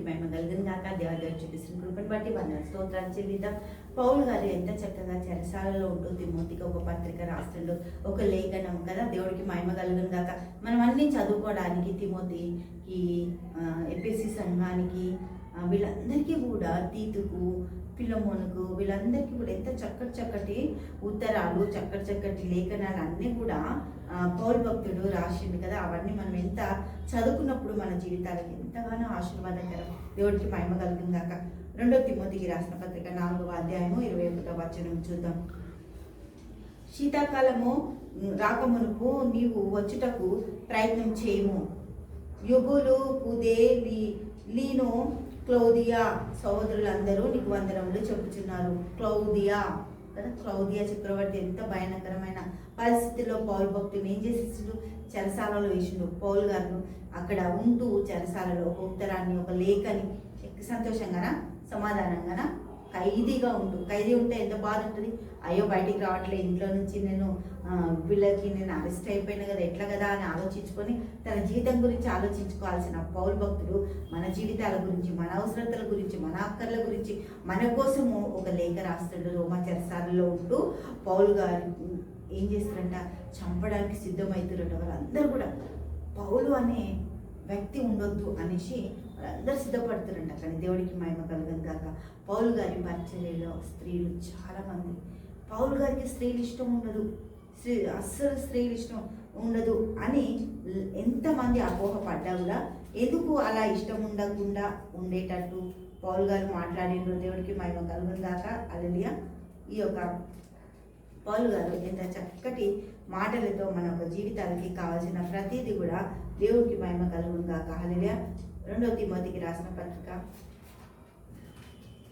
నీటి మహిమ కలిగిన కాక దేవాదేవి చూపిస్తున్న కృపను బట్టి వందన స్తోత్రాలు చెల్లిద్దాం. పౌరులు గారు ఎంత చక్కగా చెరసాలలో ఉంటూ తిమ్మోతికి ఒక పత్రిక రాస్తుండు ఒక లేఖనం కదా దేవుడికి మహిమ కలిగిన కాక మనం అన్ని చదువుకోవడానికి తిమోతికి ఎపిసి సంఘానికి వీళ్ళందరికీ కూడా తీతుకు పిల్లమోనుకు వీళ్ళందరికీ కూడా ఎంత చక్కటి చక్కటి ఉత్తరాలు చక్కటి చక్కటి లేఖనాలు అన్నీ కూడా ఆ, పౌరు భక్తుడు రాసిండు కదా అవన్నీ మనం ఎంత చదువుకున్నప్పుడు మన జీవితాలకు ఎంతగానో ఆశీర్వాదకరం. దేవుడికి మహిమ కలుగును రెండో తిమ్మతికి రాసిన పత్రిక నాలుగవ అధ్యాయము ఇరవై ఒకటో వచనం చూద్దాం. శీతాకాలము రాకమునుపు నీవు వచ్చుటకు ప్రయత్నం చేయము. యుగులు కుదే లీ లీను క్లౌదియా సహోదరులందరూ నీకు వందనములు చెప్పుచున్నారు. క్లౌదియా కదా? క్లౌదియా చక్రవర్తి ఎంత భయానకరమైన పరిస్థితిలో పౌరు భక్తులు ఏం చేసేసిండు? చెరసాలలో వేసిండు. పౌలు గారు అక్కడ ఉంటూ చెరసాలలో ఒక ఉత్తరాన్ని ఒక లేఖని సంతోషంగానా? సమాధానంగానా? ఖైదీగా ఉంటూ ఖైదీ ఉంటే ఎంత బాధ ఉంటుంది అయ్యో బయటికి రావట్లే. ఇంట్లో నుంచి నేను పిల్లకి వీళ్ళకి నేను అరెస్ట్ అయిపోయినా కదా ఎట్లా కదా అని ఆలోచించుకొని తన జీవితం గురించి ఆలోచించుకోవాల్సిన పౌరు భక్తులు మన జీవితాల గురించి మన అవసరతల గురించి మన అక్కర్ల గురించి మన కోసము ఒక లేఖ రాస్తాడు. రోమాచరసాలలో ఉంటూ పౌలు గారు ఏం చేస్తారంట? చంపడానికి సిద్ధమవుతారట వాళ్ళందరూ కూడా. పౌలు అనే వ్యక్తి ఉండొద్దు అనేసి వాళ్ళందరూ సిద్ధపడుతారంట కానీ దేవుడికి మహిమ కలగదు కాక పౌలు గారి పరిచర్యలో స్త్రీలు చాలామంది పౌలు గారికి స్త్రీలు ఇష్టం ఉండదు. స్త్రీ అస్సలు స్త్రీలు ఇష్టం ఉండదు అని ఎంతమంది అపోహ పడ్డా కూడా ఎందుకు అలా ఇష్టం ఉండకుండా ఉండేటట్టు పౌలు గారు మాట్లాడిండ్రు దేవుడికి మహిమ కలుగును గాక. అలలియ ఈ యొక్క పౌలు గారు ఎంత చక్కటి మాటలతో మన యొక్క జీవితానికి కావాల్సిన ప్రతిదీ కూడా దేవుడికి మహిమ కలుగును కాక హల్లెలూయా. రెండవ తిమోతికి రాసిన పత్రిక.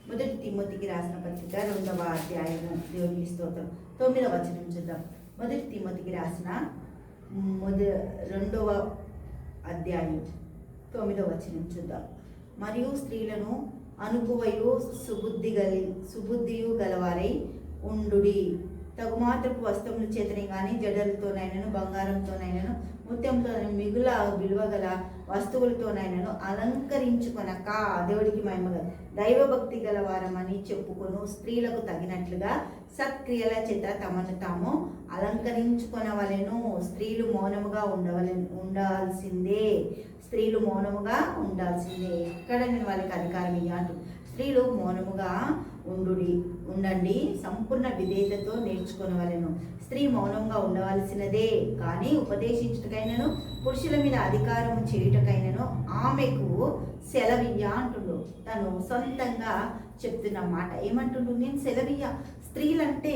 మొదటి తిమోతికి రాసిన పత్రిక రెండవ అధ్యాయము. దేవుని స్తోత్రం. తొమ్మిదవ వచనం చూద్దాం. మొదటి తిమోతికి రాసిన మొద రెండవ అధ్యాయం. తొమ్మిదవ వచనం చూద్దాం. మరియు స్త్రీలను అనుకువయు సుబుద్ధి గలి సుబుద్ధియు గలవారై ఉండుడి. తగుమాత్రపు వస్త్రముల చేతనే కానీ జడలతోనైనను బంగారంతోనైనను ముత్యంతో మిగుల విలువగల వస్తువులతోనైనను అలంకరించుకొనక దేవుడికి మహిమగల దైవభక్తి గల వారమని చెప్పుకొను. స్త్రీలకు తగినట్లుగా సత్క్రియల చేత తమను తాము అలంకరించుకొనవలెను. స్త్రీలు మౌనముగా ఉండవలె ఉండాల్సిందే. స్త్రీలు మౌనముగా ఉండాల్సిందే. ఎక్కడ నేను వాళ్ళకి అధికారం ఇయ్యాను స్త్రీలు మౌనముగా ఉండు ఉండండి సంపూర్ణ విధేయతతో నేర్చుకునవలను. స్త్రీ మౌనంగా ఉండవలసినదే. కానీ ఉపదేశించుటకైనను పురుషుల మీద అధికారం చేయుటకైనను ఆమెకు సెలవియ్య అంటుండు. తను సొంతంగా చెప్తున్న మాట ఏమంటుండు? నేను సెలవియ్య. స్త్రీలంటే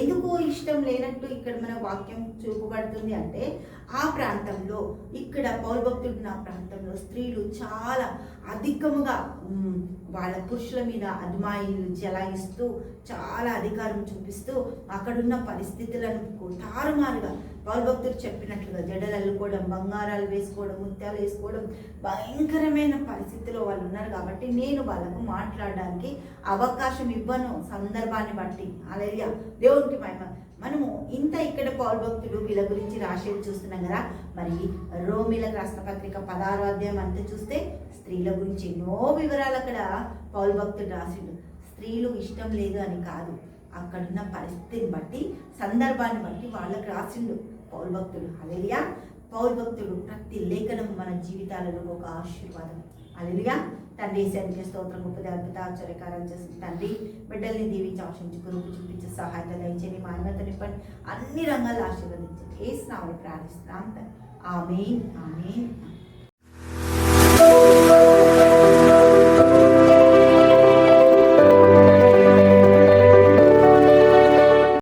ఎందుకో ఇష్టం లేనట్టు ఇక్కడ మన వాక్యం చూపబడుతుంది అంటే ఆ ప్రాంతంలో ఇక్కడ పౌరభక్తుడు ఉన్న ప్రాంతంలో స్త్రీలు చాలా అధికముగా వాళ్ళ పురుషుల మీద అదుమాయిలు జలాయిస్తూ చాలా అధికారం చూపిస్తూ అక్కడున్న పరిస్థితులను తారుమారుగా పౌరభక్తుడు చెప్పినట్లుగా జడలు అల్లుకోవడం బంగారాలు వేసుకోవడం ముత్యాలు వేసుకోవడం భయంకరమైన పరిస్థితిలో వాళ్ళు ఉన్నారు. కాబట్టి నేను వాళ్ళకు మాట్లాడడానికి అవకాశం ఇవ్వను సందర్భాన్ని బట్టి. అలయ్య దేవునికి మహిమ. మనము ఇంత ఇక్కడ పౌరు భక్తులు వీళ్ళ గురించి రాసేది చూస్తున్నాం కదా. మరి రోమిలకు రాసిన పత్రిక పదహారో అధ్యాయం అంతా చూస్తే స్త్రీల గురించి ఎన్నో వివరాలు అక్కడ పౌరు భక్తులు రాసిండు. స్త్రీలు ఇష్టం లేదు అని కాదు. అక్కడున్న పరిస్థితిని బట్టి సందర్భాన్ని బట్టి వాళ్ళకి రాసిండు పౌరు భక్తులు అలెలియా పౌర్భక్తుడు ప్రతి లేఖనం మన జీవితాలలో ఒక ఆశీర్వాదం. అలలుగా తండ్రి సైనిక స్తోత్రం గొప్పది అద్భుత ఆచార్యకారం చేసిన తండ్రి బిడ్డల్ని దీవించి ఆశించి గురువు చూపించి సహాయత దయచేని మా నింపండి. అన్ని రంగాల్లో ఆశీర్వదించండి. ఏ స్నామని ప్రార్థిస్తున్నాం ఆమె ఆమె